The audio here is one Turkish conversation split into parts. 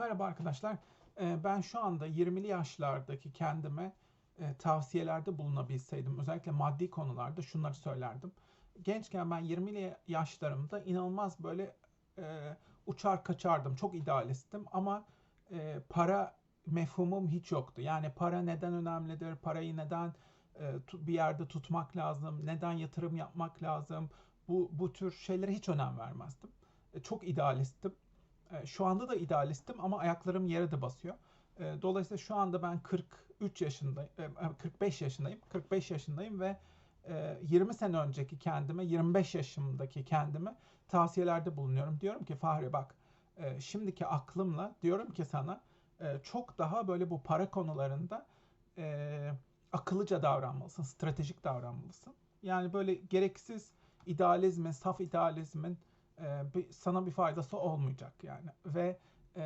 Merhaba arkadaşlar. Ee, Ben şu anda 20'li yaşlardaki kendime e, tavsiyelerde bulunabilseydim, özellikle maddi konularda şunları söylerdim. Gençken ben 20'li yaşlarımda inanılmaz böyle e, uçar kaçardım, çok idealistim ama e, para mefhumum hiç yoktu. Yani para neden önemlidir, parayı neden bir yerde tutmak lazım, neden yatırım yapmak lazım, bu, bu tür şeylere hiç önem vermezdim. Çok idealistim. E, Şu anda da idealistim ama ayaklarım yere de basıyor. E, Dolayısıyla şu anda ben 43 yaşındayım, e, 45 yaşındayım. 45 yaşındayım ve e, 20 sene önceki kendime, 25 yaşımdaki kendime tavsiyelerde bulunuyorum. Diyorum ki Fahri bak, şimdiki aklımla diyorum ki sana çok daha böyle bu para konularında akıllıca davranmalısın, stratejik davranmalısın. Yani böyle gereksiz idealizmin, saf idealizmin e, bir- sana bir faydası olmayacak yani ve e,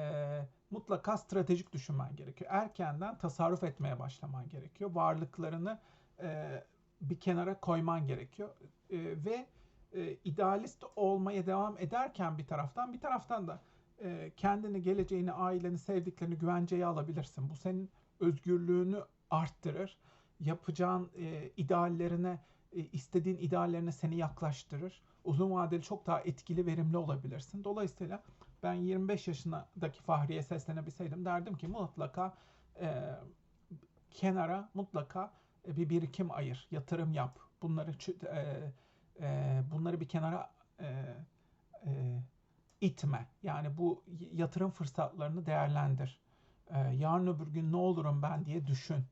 mutlaka stratejik düşünmen gerekiyor. Erkenden tasarruf etmeye başlaman gerekiyor. Varlıklarını e, bir kenara koyman gerekiyor E, ve e, idealist olmaya devam ederken bir taraftan bir taraftan da e, kendini, geleceğini, aileni, sevdiklerini güvenceye alabilirsin. Bu senin özgürlüğünü arttırır. Yapacağın e, ideallerine, e, istediğin ideallerine seni yaklaştırır uzun vadeli çok daha etkili, verimli olabilirsin. Dolayısıyla ben 25 yaşındaki Fahriye seslenebilseydim derdim ki mutlaka e, kenara mutlaka e, bir birikim ayır, yatırım yap. Bunları e, e, bunları bir kenara e, e, itme. Yani bu yatırım fırsatlarını değerlendir. E, yarın öbür gün ne olurum ben diye düşün.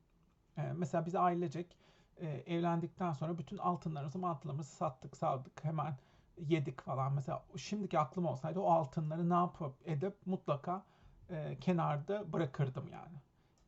E, mesela biz ailecek e, evlendikten sonra bütün altınlarımızı altınlarımızı sattık, saldık, hemen yedik falan. Mesela şimdiki aklım olsaydı o altınları ne yapıp edip mutlaka e, kenarda bırakırdım yani.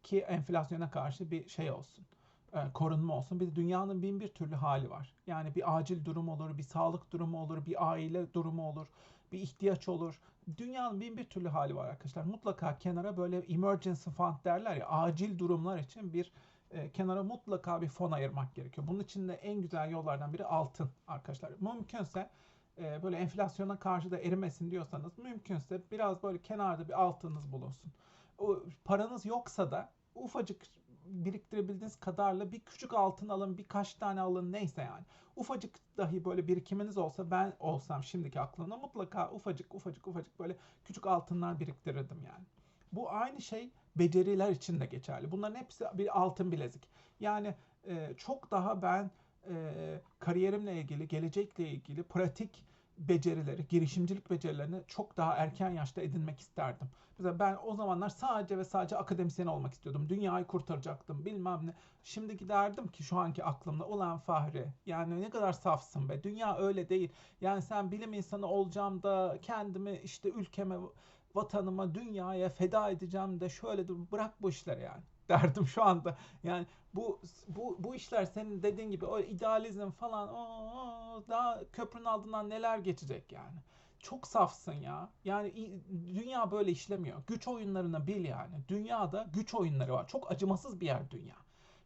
Ki enflasyona karşı bir şey olsun. e, korunma olsun. Bir de dünyanın bin bir türlü hali var. Yani bir acil durum olur, bir sağlık durumu olur, bir aile durumu olur, bir ihtiyaç olur. Dünyanın bin bir türlü hali var arkadaşlar. Mutlaka kenara böyle emergency fund derler ya acil durumlar için bir e, kenara mutlaka bir fon ayırmak gerekiyor. Bunun için de en güzel yollardan biri altın arkadaşlar. Mümkünse e, böyle enflasyona karşı da erimesin diyorsanız mümkünse biraz böyle kenarda bir altınız bulunsun. O paranız yoksa da ufacık biriktirebildiğiniz kadarla bir küçük altın alın, birkaç tane alın neyse yani. Ufacık dahi böyle birikiminiz olsa ben olsam şimdiki aklımda mutlaka ufacık ufacık ufacık böyle küçük altınlar biriktirirdim yani. Bu aynı şey beceriler için de geçerli. Bunların hepsi bir altın bilezik. Yani e, çok daha ben e, kariyerimle ilgili, gelecekle ilgili pratik becerileri, girişimcilik becerilerini çok daha erken yaşta edinmek isterdim. Mesela ben o zamanlar sadece ve sadece akademisyen olmak istiyordum. Dünyayı kurtaracaktım bilmem ne. Şimdi giderdim ki şu anki aklımda ulan Fahri yani ne kadar safsın be. Dünya öyle değil. Yani sen bilim insanı olacağım da kendimi işte ülkeme, vatanıma, dünyaya feda edeceğim de şöyle dur bırak bu işleri yani derdim şu anda. Yani bu bu bu işler senin dediğin gibi o idealizm falan o daha köprünün altından neler geçecek yani. Çok safsın ya. Yani dünya böyle işlemiyor. Güç oyunlarını bil yani. Dünyada güç oyunları var. Çok acımasız bir yer dünya.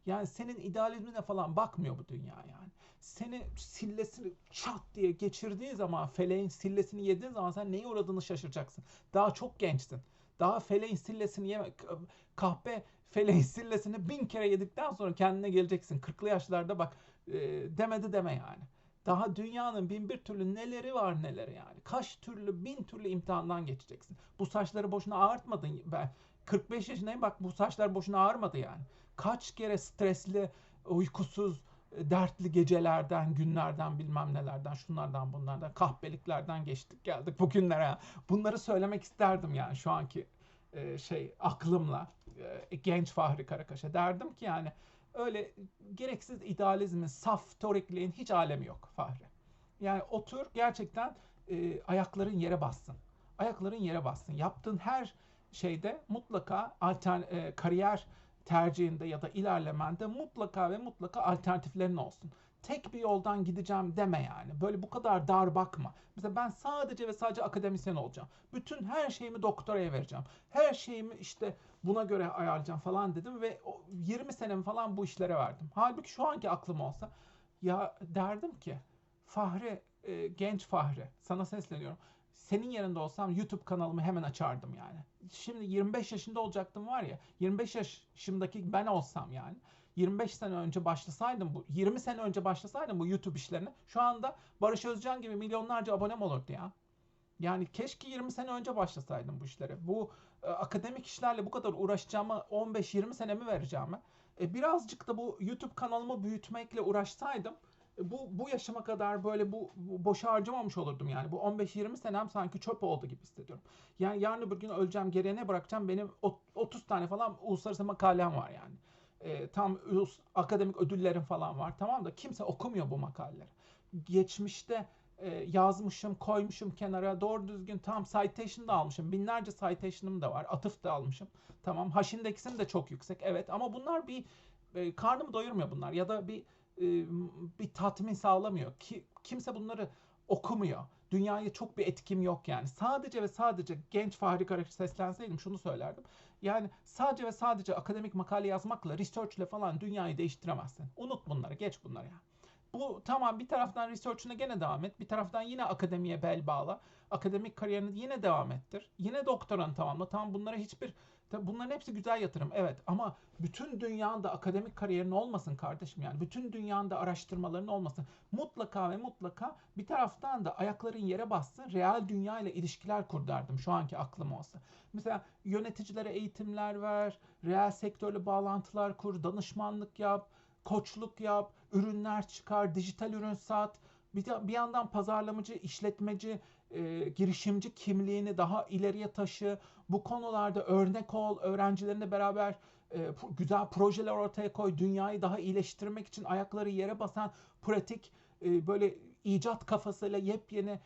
Yani senin idealizmine falan bakmıyor bu dünya yani. Seni sillesini çat diye geçirdiği zaman feleğin sillesini yediğin zaman sen neye uğradığını şaşıracaksın. Daha çok gençsin. Daha feleğin sillesini yeme, kahpe feleğin sillesini bin kere yedikten sonra kendine geleceksin. Kırklı yaşlarda bak e, demedi deme yani. Daha dünyanın bin bir türlü neleri var neleri yani. Kaç türlü bin türlü imtihandan geçeceksin. Bu saçları boşuna ağartmadın. Ben 45 yaşındayım bak bu saçlar boşuna ağarmadı yani. Kaç kere stresli, uykusuz, e, dertli gecelerden, günlerden, bilmem nelerden, şunlardan bunlardan, kahpeliklerden geçtik geldik bugünlere. Bunları söylemek isterdim yani şu anki e, şey aklımla e, genç Fahri Karakaş'a derdim ki yani öyle gereksiz idealizmin, saf torikliğin hiç alemi yok Fahri. Yani otur gerçekten e, ayakların yere bassın. Ayakların yere bassın. Yaptığın her şeyde mutlaka altern e, kariyer tercihinde ya da ilerlemende mutlaka ve mutlaka alternatiflerin olsun. Tek bir yoldan gideceğim deme yani. Böyle bu kadar dar bakma. Mesela ben sadece ve sadece akademisyen olacağım. Bütün her şeyimi doktoraya vereceğim. Her şeyimi işte buna göre ayarlayacağım falan dedim ve o 20 senemi falan bu işlere verdim. Halbuki şu anki aklım olsa ya derdim ki Fahri, e, genç Fahri sana sesleniyorum. senin yerinde olsam YouTube kanalımı hemen açardım yani. Şimdi 25 yaşında olacaktım var ya 25 yaşımdaki ben olsam yani 25 sene önce başlasaydım bu 20 sene önce başlasaydım bu YouTube işlerine şu anda Barış Özcan gibi milyonlarca abonem olurdu ya. Yani keşke 20 sene önce başlasaydım bu işlere. Bu e, akademik işlerle bu kadar uğraşacağımı 15-20 senemi vereceğimi e, birazcık da bu YouTube kanalımı büyütmekle uğraşsaydım bu bu yaşıma kadar böyle bu, bu boşa harcamamış olurdum yani. Bu 15-20 senem sanki çöp oldu gibi hissediyorum. Yani yarın öbür gün öleceğim geriye ne bırakacağım? Benim 30 tane falan uluslararası makalem var yani. E, tam ulus, akademik ödüllerim falan var tamam da kimse okumuyor bu makaleleri. Geçmişte e, yazmışım, koymuşum kenara. Doğru düzgün tam citation da almışım. Binlerce citation'ım da var. Atıf da almışım. Tamam. Haşindeksim de çok yüksek. Evet ama bunlar bir e, karnımı doyurmuyor bunlar ya da bir e, bir tatmin sağlamıyor. Ki kimse bunları okumuyor. Dünyaya çok bir etkim yok yani. Sadece ve sadece genç Fahri Karaç seslenseydim şunu söylerdim. Yani sadece ve sadece akademik makale yazmakla, research ile falan dünyayı değiştiremezsin. Unut bunları, geç bunları yani. Bu tamam bir taraftan research'ına gene devam et. Bir taraftan yine akademiye bel bağla. Akademik kariyerini yine devam ettir. Yine doktoranı tamamla. Tamam bunlara hiçbir bunların hepsi güzel yatırım. Evet ama bütün dünyanda akademik kariyerin olmasın kardeşim yani. Bütün dünyanda araştırmaların olmasın. Mutlaka ve mutlaka bir taraftan da ayakların yere bassın. Real dünya ile ilişkiler kur derdim şu anki aklım olsa. Mesela yöneticilere eğitimler ver. Real sektörle bağlantılar kur. Danışmanlık yap koçluk yap, ürünler çıkar, dijital ürün sat. Bir, bir yandan pazarlamacı, işletmeci, e, girişimci kimliğini daha ileriye taşı. Bu konularda örnek ol, öğrencilerinle beraber e, güzel projeler ortaya koy. Dünyayı daha iyileştirmek için ayakları yere basan pratik e, böyle icat kafasıyla yepyeni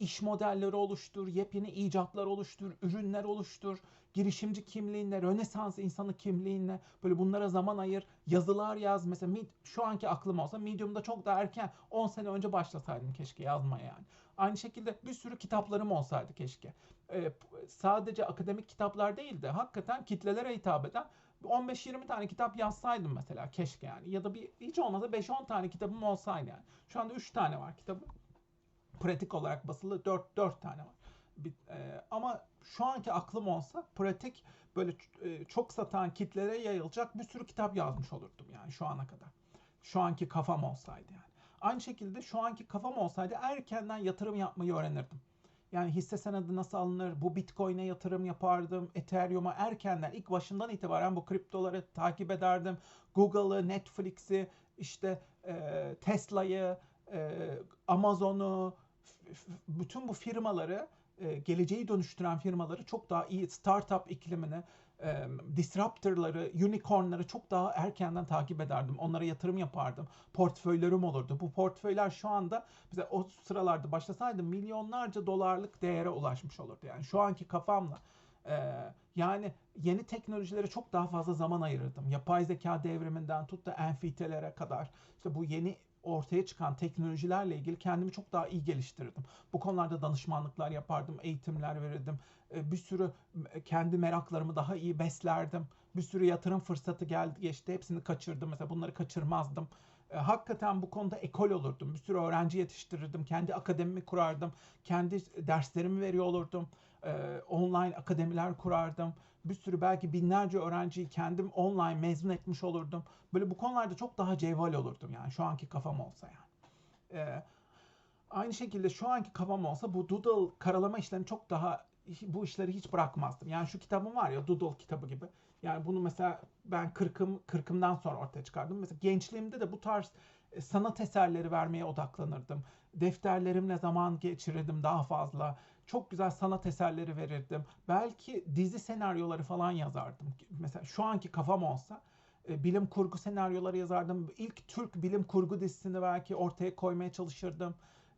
iş modelleri oluştur, yepyeni icatlar oluştur, ürünler oluştur, girişimci kimliğinle, Rönesans insanı kimliğinle böyle bunlara zaman ayır, yazılar yaz. Mesela şu anki aklım olsa Medium'da çok daha erken 10 sene önce başlasaydım keşke yazmaya yani. Aynı şekilde bir sürü kitaplarım olsaydı keşke. Ee, sadece akademik kitaplar değil de hakikaten kitlelere hitap eden 15-20 tane kitap yazsaydım mesela keşke yani. Ya da bir hiç olmazsa 5-10 tane kitabım olsaydı yani. Şu anda 3 tane var kitabım pratik olarak basılı 4 4 tane var. Bir, e, ama şu anki aklım olsa pratik böyle e, çok satan kitlere yayılacak bir sürü kitap yazmış olurdum yani şu ana kadar. Şu anki kafam olsaydı yani. Aynı şekilde şu anki kafam olsaydı erkenden yatırım yapmayı öğrenirdim. Yani hisse senedi nasıl alınır? Bu Bitcoin'e yatırım yapardım. Ethereum'a erkenden ilk başından itibaren bu kriptoları takip ederdim. Google'ı, Netflix'i, işte e, Tesla'yı, e, Amazon'u, bütün bu firmaları e, geleceği dönüştüren firmaları çok daha iyi startup iklimini e, disruptorları, unicornları çok daha erkenden takip ederdim. Onlara yatırım yapardım. Portföylerim olurdu. Bu portföyler şu anda bize o sıralarda başlasaydı milyonlarca dolarlık değere ulaşmış olurdu. Yani şu anki kafamla e, yani yeni teknolojilere çok daha fazla zaman ayırırdım. Yapay zeka devriminden tut da enfitelere kadar işte bu yeni ortaya çıkan teknolojilerle ilgili kendimi çok daha iyi geliştirirdim. Bu konularda danışmanlıklar yapardım, eğitimler verirdim. E, bir sürü kendi meraklarımı daha iyi beslerdim. Bir sürü yatırım fırsatı geldi geçti. Hepsini kaçırdım. Mesela bunları kaçırmazdım. E, hakikaten bu konuda ekol olurdum. Bir sürü öğrenci yetiştirirdim. Kendi akademimi kurardım. Kendi derslerimi veriyor olurdum. E, online akademiler kurardım bir sürü belki binlerce öğrenciyi kendim online mezun etmiş olurdum. Böyle bu konularda çok daha cevval olurdum yani şu anki kafam olsa yani. Ee, aynı şekilde şu anki kafam olsa bu doodle karalama işlerini çok daha bu işleri hiç bırakmazdım. Yani şu kitabım var ya doodle kitabı gibi. Yani bunu mesela ben kırkım kırkımdan sonra ortaya çıkardım. Mesela gençliğimde de bu tarz e, sanat eserleri vermeye odaklanırdım. Defterlerimle zaman geçirirdim daha fazla çok güzel sanat eserleri verirdim. Belki dizi senaryoları falan yazardım. Mesela şu anki kafam olsa e, bilim kurgu senaryoları yazardım. İlk Türk bilim kurgu dizisini belki ortaya koymaya çalışırdım.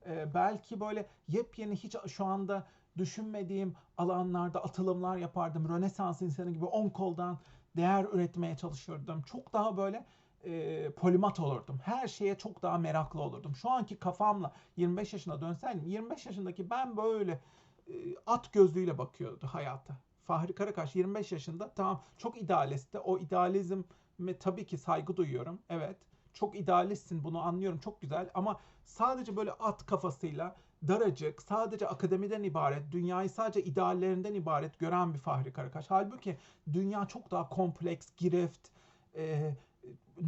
E, belki böyle yepyeni hiç şu anda düşünmediğim alanlarda atılımlar yapardım. Rönesans insanı gibi on koldan değer üretmeye çalışırdım. Çok daha böyle e, polimat olurdum. Her şeye çok daha meraklı olurdum. Şu anki kafamla 25 yaşına dönseydim 25 yaşındaki ben böyle e, at gözlüğüyle bakıyordu hayata. Fahri Karakaş 25 yaşında tamam çok idealistti. O idealizme tabii ki saygı duyuyorum. Evet çok idealistsin bunu anlıyorum çok güzel ama sadece böyle at kafasıyla daracık, sadece akademiden ibaret, dünyayı sadece ideallerinden ibaret gören bir Fahri Karakaş. Halbuki dünya çok daha kompleks, girift, e,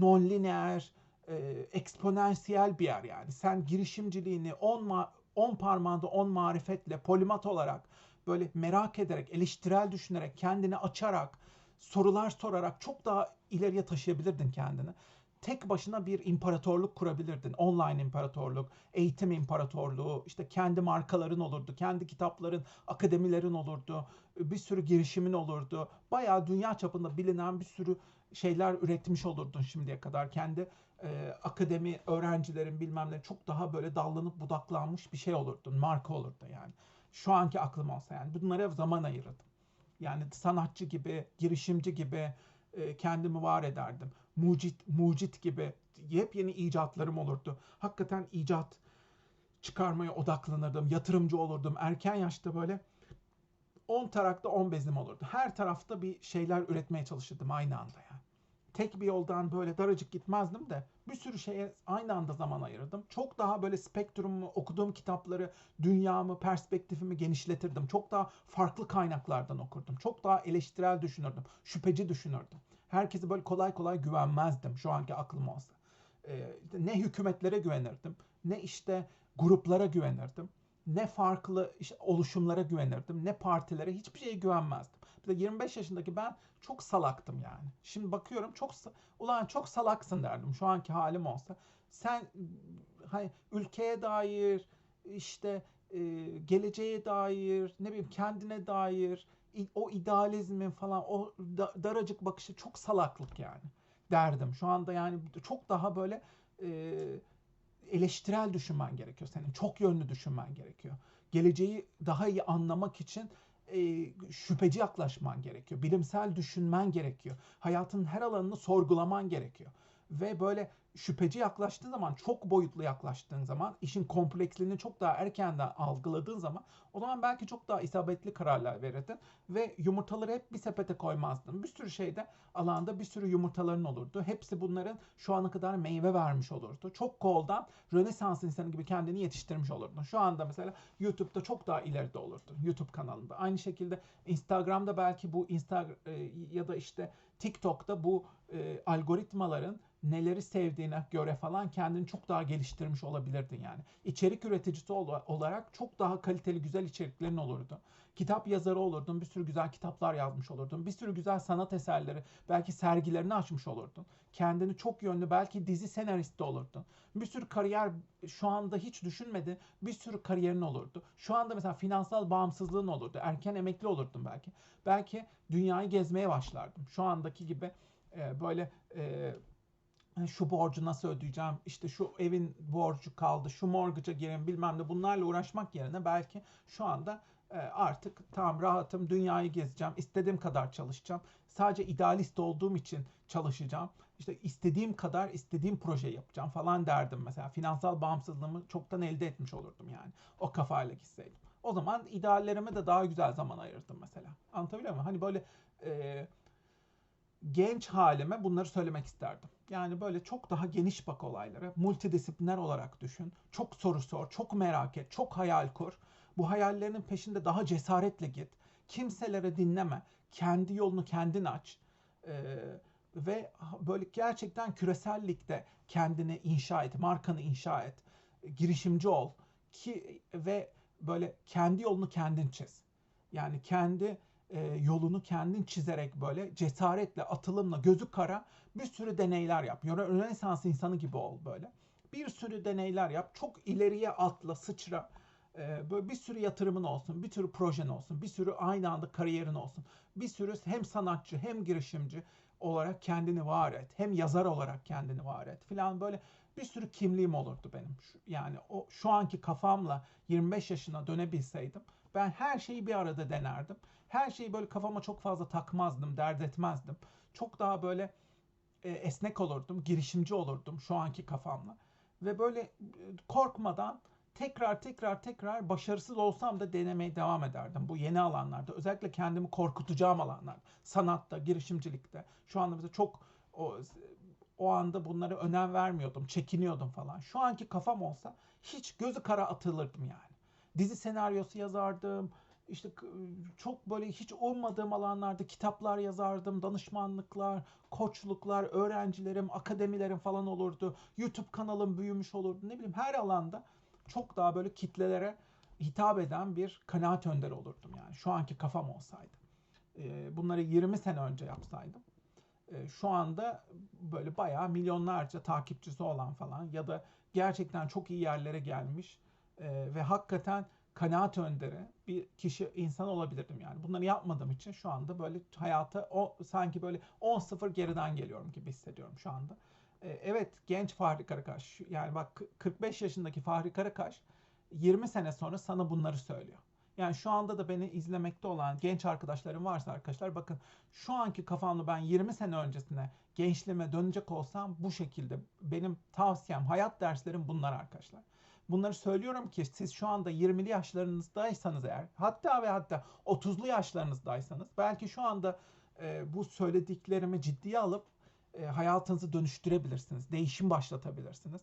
non-lineer, e, eksponansiyel bir yer yani. Sen girişimciliğini 10 ma 10 parmağında 10 marifetle polimat olarak böyle merak ederek, eleştirel düşünerek, kendini açarak, sorular sorarak çok daha ileriye taşıyabilirdin kendini. Tek başına bir imparatorluk kurabilirdin. Online imparatorluk, eğitim imparatorluğu, işte kendi markaların olurdu, kendi kitapların, akademilerin olurdu, bir sürü girişimin olurdu. Bayağı dünya çapında bilinen bir sürü şeyler üretmiş olurdun şimdiye kadar. Kendi e, akademi öğrencilerin bilmem ne çok daha böyle dallanıp budaklanmış bir şey olurdun. Marka olurdu yani. Şu anki aklım olsa yani. Bunlara zaman ayırırdım. Yani sanatçı gibi, girişimci gibi e, kendimi var ederdim. Mucit, mucit gibi yepyeni icatlarım olurdu. Hakikaten icat çıkarmaya odaklanırdım. Yatırımcı olurdum. Erken yaşta böyle 10 tarakta 10 bezim olurdu. Her tarafta bir şeyler üretmeye çalışırdım aynı anda yani. Tek bir yoldan böyle daracık gitmezdim de bir sürü şeye aynı anda zaman ayırdım. Çok daha böyle spektrumumu, okuduğum kitapları, dünyamı, perspektifimi genişletirdim. Çok daha farklı kaynaklardan okurdum. Çok daha eleştirel düşünürdüm. Şüpheci düşünürdüm. Herkese böyle kolay kolay güvenmezdim şu anki aklım olsa. Ee, ne hükümetlere güvenirdim, ne işte gruplara güvenirdim, ne farklı işte oluşumlara güvenirdim, ne partilere hiçbir şeye güvenmezdim. Bir de 25 yaşındaki ben çok salaktım yani. Şimdi bakıyorum çok ulan çok salaksın derdim şu anki halim olsa. Sen hani ülkeye dair işte e, geleceğe dair ne bileyim kendine dair o idealizmin falan o da, daracık bakışı çok salaklık yani derdim. Şu anda yani çok daha böyle e, eleştirel düşünmen gerekiyor senin. Çok yönlü düşünmen gerekiyor. Geleceği daha iyi anlamak için e, şüpheci yaklaşman gerekiyor. Bilimsel düşünmen gerekiyor. Hayatın her alanını sorgulaman gerekiyor. Ve böyle şüpheci yaklaştığın zaman, çok boyutlu yaklaştığın zaman, işin kompleksliğini çok daha erkenden algıladığın zaman o zaman belki çok daha isabetli kararlar verirdin ve yumurtaları hep bir sepete koymazdın. Bir sürü şeyde alanda bir sürü yumurtaların olurdu. Hepsi bunların şu ana kadar meyve vermiş olurdu. Çok koldan Rönesans insanı gibi kendini yetiştirmiş olurdun. Şu anda mesela YouTube'da çok daha ileride olurdun. YouTube kanalında. Aynı şekilde Instagram'da belki bu Instagram e, ya da işte TikTok'ta bu e, algoritmaların neleri sevdiğine göre falan kendini çok daha geliştirmiş olabilirdin yani. İçerik üreticisi olarak çok daha kaliteli güzel içeriklerin olurdu. Kitap yazarı olurdun, bir sürü güzel kitaplar yazmış olurdun. Bir sürü güzel sanat eserleri, belki sergilerini açmış olurdun. Kendini çok yönlü belki dizi senaristi olurdun. Bir sürü kariyer şu anda hiç düşünmedi. Bir sürü kariyerin olurdu. Şu anda mesela finansal bağımsızlığın olurdu. Erken emekli olurdun belki. Belki dünyayı gezmeye başlardın. Şu andaki gibi e, böyle e, şu borcu nasıl ödeyeceğim, işte şu evin borcu kaldı, şu mortgage'a gireyim bilmem ne bunlarla uğraşmak yerine belki şu anda e, artık tam rahatım, dünyayı gezeceğim, istediğim kadar çalışacağım. Sadece idealist olduğum için çalışacağım. İşte istediğim kadar istediğim proje yapacağım falan derdim mesela. Finansal bağımsızlığımı çoktan elde etmiş olurdum yani. O kafayla gitseydim. O zaman ideallerime de daha güzel zaman ayırdım mesela. Anlatabiliyor muyum? Hani böyle e, genç halime bunları söylemek isterdim. Yani böyle çok daha geniş bak olaylara. Multidisipliner olarak düşün. Çok soru sor, çok merak et, çok hayal kur. Bu hayallerinin peşinde daha cesaretle git. Kimselere dinleme. Kendi yolunu kendin aç. Ee, ve böyle gerçekten küresellikte kendini inşa et, markanı inşa et. Girişimci ol ki ve böyle kendi yolunu kendin çiz. Yani kendi e, yolunu kendin çizerek böyle cesaretle, atılımla, gözü kara bir sürü deneyler yap. Rönesans insanı gibi ol böyle. Bir sürü deneyler yap. Çok ileriye atla, sıçra. E, böyle bir sürü yatırımın olsun, bir sürü projen olsun, bir sürü aynı anda kariyerin olsun. Bir sürü hem sanatçı hem girişimci olarak kendini var et. Hem yazar olarak kendini var et filan böyle bir sürü kimliğim olurdu benim. Yani o şu anki kafamla 25 yaşına dönebilseydim ben her şeyi bir arada denerdim. Her şeyi böyle kafama çok fazla takmazdım, dert etmezdim. Çok daha böyle e, esnek olurdum, girişimci olurdum şu anki kafamla. Ve böyle e, korkmadan tekrar tekrar tekrar başarısız olsam da denemeye devam ederdim bu yeni alanlarda. Özellikle kendimi korkutacağım alanlar. Sanatta, girişimcilikte. Şu anda mesela çok o, o anda bunlara önem vermiyordum, çekiniyordum falan. Şu anki kafam olsa hiç gözü kara atılırdım yani. dizi senaryosu yazardım. İşte çok böyle hiç ummadığım alanlarda kitaplar yazardım, danışmanlıklar, koçluklar, öğrencilerim, akademilerim falan olurdu. YouTube kanalım büyümüş olurdu. Ne bileyim her alanda çok daha böyle kitlelere hitap eden bir kanaat önderi olurdum yani. Şu anki kafam olsaydı. Bunları 20 sene önce yapsaydım. Şu anda böyle bayağı milyonlarca takipçisi olan falan ya da gerçekten çok iyi yerlere gelmiş ve hakikaten kanaat önderi bir kişi insan olabilirdim yani. Bunları yapmadığım için şu anda böyle hayata o sanki böyle 10-0 geriden geliyorum gibi hissediyorum şu anda. Ee, evet genç Fahri Karakaş yani bak 45 yaşındaki Fahri Karakaş 20 sene sonra sana bunları söylüyor. Yani şu anda da beni izlemekte olan genç arkadaşlarım varsa arkadaşlar bakın şu anki kafamda ben 20 sene öncesine gençliğime dönecek olsam bu şekilde benim tavsiyem hayat derslerim bunlar arkadaşlar. Bunları söylüyorum ki siz şu anda 20'li yaşlarınızdaysanız eğer hatta ve hatta 30'lu yaşlarınızdaysanız belki şu anda e, bu söylediklerimi ciddiye alıp e, hayatınızı dönüştürebilirsiniz. Değişim başlatabilirsiniz.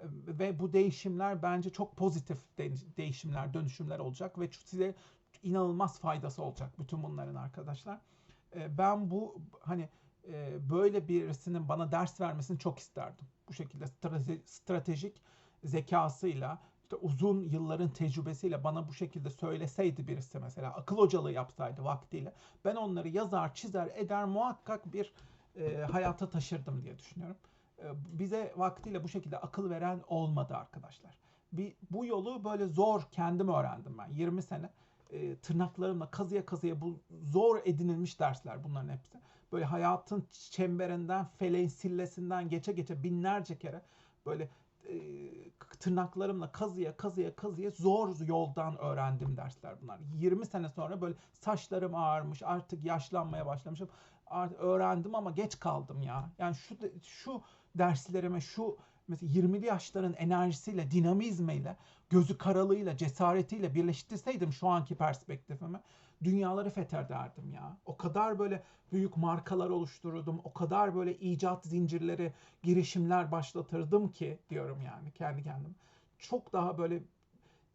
E, ve bu değişimler bence çok pozitif de, değişimler, dönüşümler olacak ve size inanılmaz faydası olacak bütün bunların arkadaşlar. E, ben bu hani e, böyle birisinin bana ders vermesini çok isterdim. Bu şekilde strate, stratejik zekasıyla işte uzun yılların tecrübesiyle bana bu şekilde söyleseydi birisi mesela akıl hocalığı yapsaydı vaktiyle ben onları yazar çizer eder muhakkak bir e, hayata taşırdım diye düşünüyorum. E, bize vaktiyle bu şekilde akıl veren olmadı arkadaşlar. Bir, bu yolu böyle zor kendim öğrendim ben 20 sene. E, tırnaklarımla kazıya kazıya bu zor edinilmiş dersler bunların hepsi. Böyle hayatın çemberinden, feleğin sillesinden geçe geçe binlerce kere böyle tırnaklarımla kazıya kazıya kazıya zor yoldan öğrendim dersler bunlar. 20 sene sonra böyle saçlarım ağarmış artık yaşlanmaya başlamışım. Artık öğrendim ama geç kaldım ya. Yani şu şu derslerime şu mesela 20'li yaşların enerjisiyle, dinamizmiyle, gözü karalığıyla, cesaretiyle birleştirseydim şu anki perspektifimi dünyaları fethederdim ya. O kadar böyle büyük markalar oluştururdum. O kadar böyle icat zincirleri, girişimler başlatırdım ki diyorum yani kendi kendim. Çok daha böyle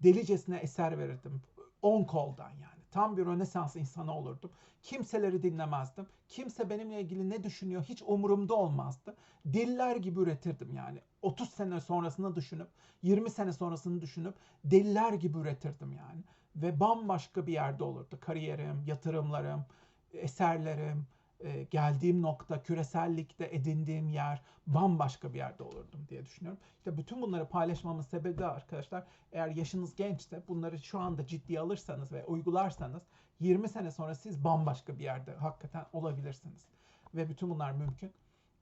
delicesine eser verirdim. On koldan yani. Tam bir rönesans insanı olurdum. Kimseleri dinlemezdim. Kimse benimle ilgili ne düşünüyor hiç umurumda olmazdı. Diller gibi üretirdim yani. 30 sene sonrasını düşünüp, 20 sene sonrasını düşünüp deliler gibi üretirdim yani ve bambaşka bir yerde olurdu. Kariyerim, yatırımlarım, eserlerim, e, geldiğim nokta, küresellikte edindiğim yer bambaşka bir yerde olurdum diye düşünüyorum. İşte bütün bunları paylaşmamın sebebi de arkadaşlar eğer yaşınız gençse bunları şu anda ciddiye alırsanız ve uygularsanız 20 sene sonra siz bambaşka bir yerde hakikaten olabilirsiniz. Ve bütün bunlar mümkün.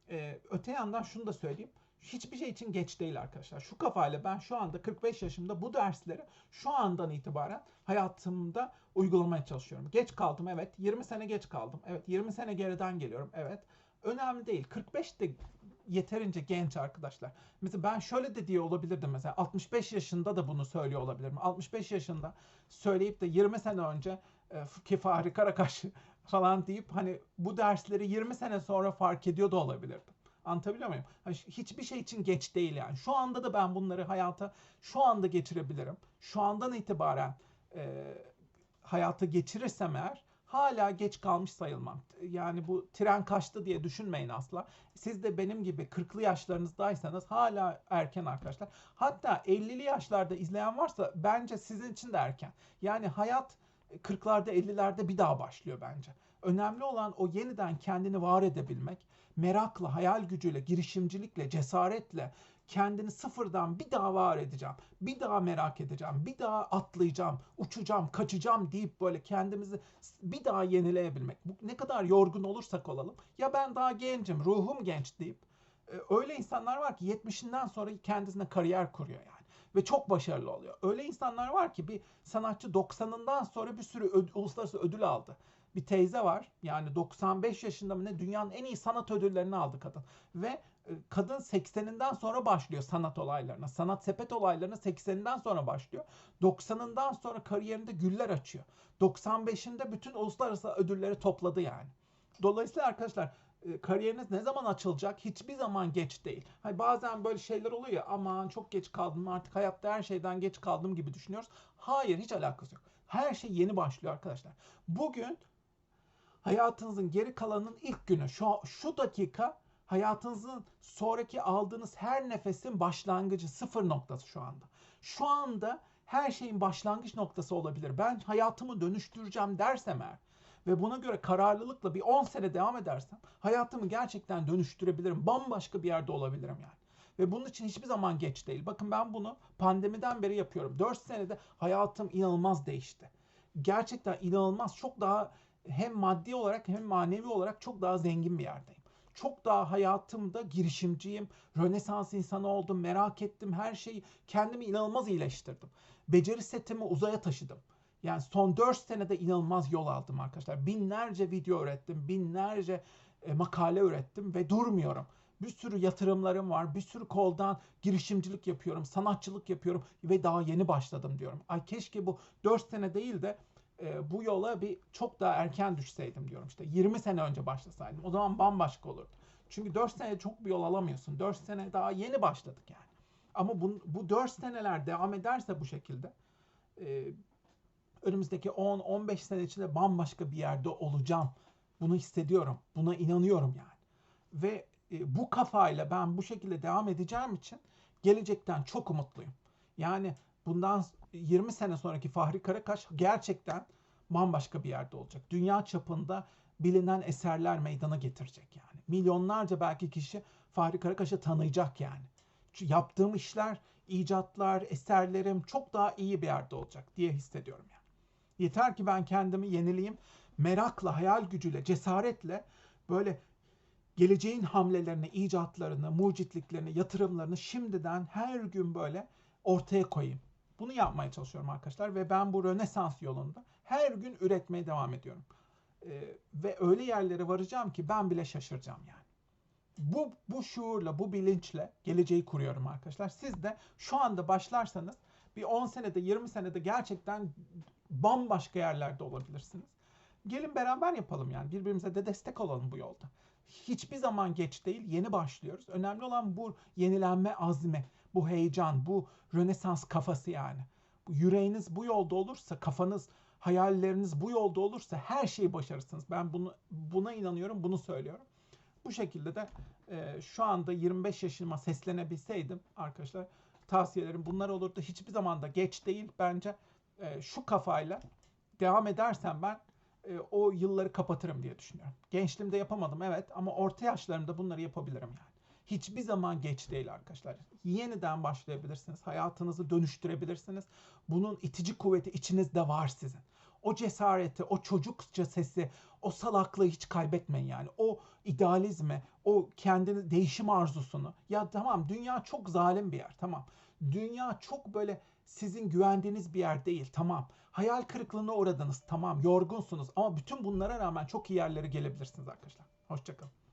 Ee, öte yandan şunu da söyleyeyim hiçbir şey için geç değil arkadaşlar. Şu kafayla ben şu anda 45 yaşımda bu dersleri şu andan itibaren hayatımda uygulamaya çalışıyorum. Geç kaldım evet. 20 sene geç kaldım. Evet 20 sene geriden geliyorum. Evet. Önemli değil. 45 de yeterince genç arkadaşlar. Mesela ben şöyle de diye olabilirdim mesela 65 yaşında da bunu söylüyor olabilirim. 65 yaşında söyleyip de 20 sene önce e, ki Fahri Karakaş falan deyip hani bu dersleri 20 sene sonra fark ediyor da olabilirdim. Anlatabiliyor muyum? hiçbir şey için geç değil yani. Şu anda da ben bunları hayata şu anda geçirebilirim. Şu andan itibaren e, hayata geçirirsem eğer hala geç kalmış sayılmam. Yani bu tren kaçtı diye düşünmeyin asla. Siz de benim gibi 40'lı yaşlarınızdaysanız hala erken arkadaşlar. Hatta 50'li yaşlarda izleyen varsa bence sizin için de erken. Yani hayat 40'larda 50'lerde bir daha başlıyor bence. Önemli olan o yeniden kendini var edebilmek merakla, hayal gücüyle, girişimcilikle, cesaretle kendini sıfırdan bir daha var edeceğim. Bir daha merak edeceğim. Bir daha atlayacağım, uçacağım, kaçacağım deyip böyle kendimizi bir daha yenileyebilmek. Bu ne kadar yorgun olursak olalım. Ya ben daha gencim, ruhum genç deyip e, öyle insanlar var ki 70'inden sonra kendisine kariyer kuruyor yani ve çok başarılı oluyor. Öyle insanlar var ki bir sanatçı 90'ından sonra bir sürü öd- uluslararası ödül aldı bir teyze var. Yani 95 yaşında mı ne dünyanın en iyi sanat ödüllerini aldı kadın. Ve e, kadın 80'inden sonra başlıyor sanat olaylarına. Sanat sepet olaylarına 80'inden sonra başlıyor. 90'ından sonra kariyerinde güller açıyor. 95'inde bütün uluslararası ödülleri topladı yani. Dolayısıyla arkadaşlar e, kariyeriniz ne zaman açılacak? Hiçbir zaman geç değil. Hani bazen böyle şeyler oluyor ya aman çok geç kaldım artık hayatta her şeyden geç kaldım gibi düşünüyoruz. Hayır hiç alakası yok. Her şey yeni başlıyor arkadaşlar. Bugün hayatınızın geri kalanının ilk günü. Şu, şu dakika hayatınızın sonraki aldığınız her nefesin başlangıcı sıfır noktası şu anda. Şu anda her şeyin başlangıç noktası olabilir. Ben hayatımı dönüştüreceğim dersem eğer ve buna göre kararlılıkla bir 10 sene devam edersem hayatımı gerçekten dönüştürebilirim. Bambaşka bir yerde olabilirim yani. Ve bunun için hiçbir zaman geç değil. Bakın ben bunu pandemiden beri yapıyorum. 4 senede hayatım inanılmaz değişti. Gerçekten inanılmaz çok daha hem maddi olarak hem manevi olarak çok daha zengin bir yerdeyim. Çok daha hayatımda girişimciyim, rönesans insanı oldum, merak ettim her şeyi. Kendimi inanılmaz iyileştirdim. Beceri setimi uzaya taşıdım. Yani son 4 senede inanılmaz yol aldım arkadaşlar. Binlerce video ürettim, binlerce e, makale ürettim ve durmuyorum. Bir sürü yatırımlarım var, bir sürü koldan girişimcilik yapıyorum, sanatçılık yapıyorum ve daha yeni başladım diyorum. Ay keşke bu 4 sene değil de e, bu yola bir çok daha erken düşseydim diyorum. İşte 20 sene önce başlasaydım. O zaman bambaşka olurdu. Çünkü 4 sene çok bir yol alamıyorsun. 4 sene daha yeni başladık yani. Ama bu, bu 4 seneler devam ederse bu şekilde e, önümüzdeki 10-15 sene içinde bambaşka bir yerde olacağım. Bunu hissediyorum. Buna inanıyorum yani. Ve e, bu kafayla ben bu şekilde devam edeceğim için gelecekten çok umutluyum. Yani bundan 20 sene sonraki Fahri Karakaş gerçekten bambaşka bir yerde olacak. Dünya çapında bilinen eserler meydana getirecek yani. Milyonlarca belki kişi Fahri Karakaş'ı tanıyacak yani. Çünkü yaptığım işler, icatlar, eserlerim çok daha iyi bir yerde olacak diye hissediyorum yani. Yeter ki ben kendimi yenileyim. Merakla, hayal gücüyle, cesaretle böyle geleceğin hamlelerini, icatlarını, mucitliklerini, yatırımlarını şimdiden her gün böyle ortaya koyayım. Bunu yapmaya çalışıyorum arkadaşlar ve ben bu Rönesans yolunda her gün üretmeye devam ediyorum. Ee, ve öyle yerlere varacağım ki ben bile şaşıracağım yani. Bu, bu şuurla, bu bilinçle geleceği kuruyorum arkadaşlar. Siz de şu anda başlarsanız bir 10 senede, 20 senede gerçekten bambaşka yerlerde olabilirsiniz. Gelin beraber yapalım yani. Birbirimize de destek olalım bu yolda. Hiçbir zaman geç değil. Yeni başlıyoruz. Önemli olan bu yenilenme azmi, bu heyecan, bu rönesans kafası yani. Yüreğiniz bu yolda olursa, kafanız, hayalleriniz bu yolda olursa her şeyi başarırsınız. Ben bunu buna inanıyorum, bunu söylüyorum. Bu şekilde de e, şu anda 25 yaşıma seslenebilseydim arkadaşlar tavsiyelerim bunlar olurdu. Hiçbir zaman da geç değil bence e, şu kafayla devam edersem ben e, o yılları kapatırım diye düşünüyorum. Gençliğimde yapamadım evet ama orta yaşlarımda bunları yapabilirim yani. Hiçbir zaman geç değil arkadaşlar. Yeniden başlayabilirsiniz. Hayatınızı dönüştürebilirsiniz. Bunun itici kuvveti içinizde var sizin. O cesareti, o çocukça sesi, o salaklığı hiç kaybetmeyin yani. O idealizmi, o kendini değişim arzusunu. Ya tamam dünya çok zalim bir yer tamam. Dünya çok böyle sizin güvendiğiniz bir yer değil. Tamam. Hayal kırıklığına uğradınız. Tamam. Yorgunsunuz. Ama bütün bunlara rağmen çok iyi yerlere gelebilirsiniz arkadaşlar. Hoşçakalın.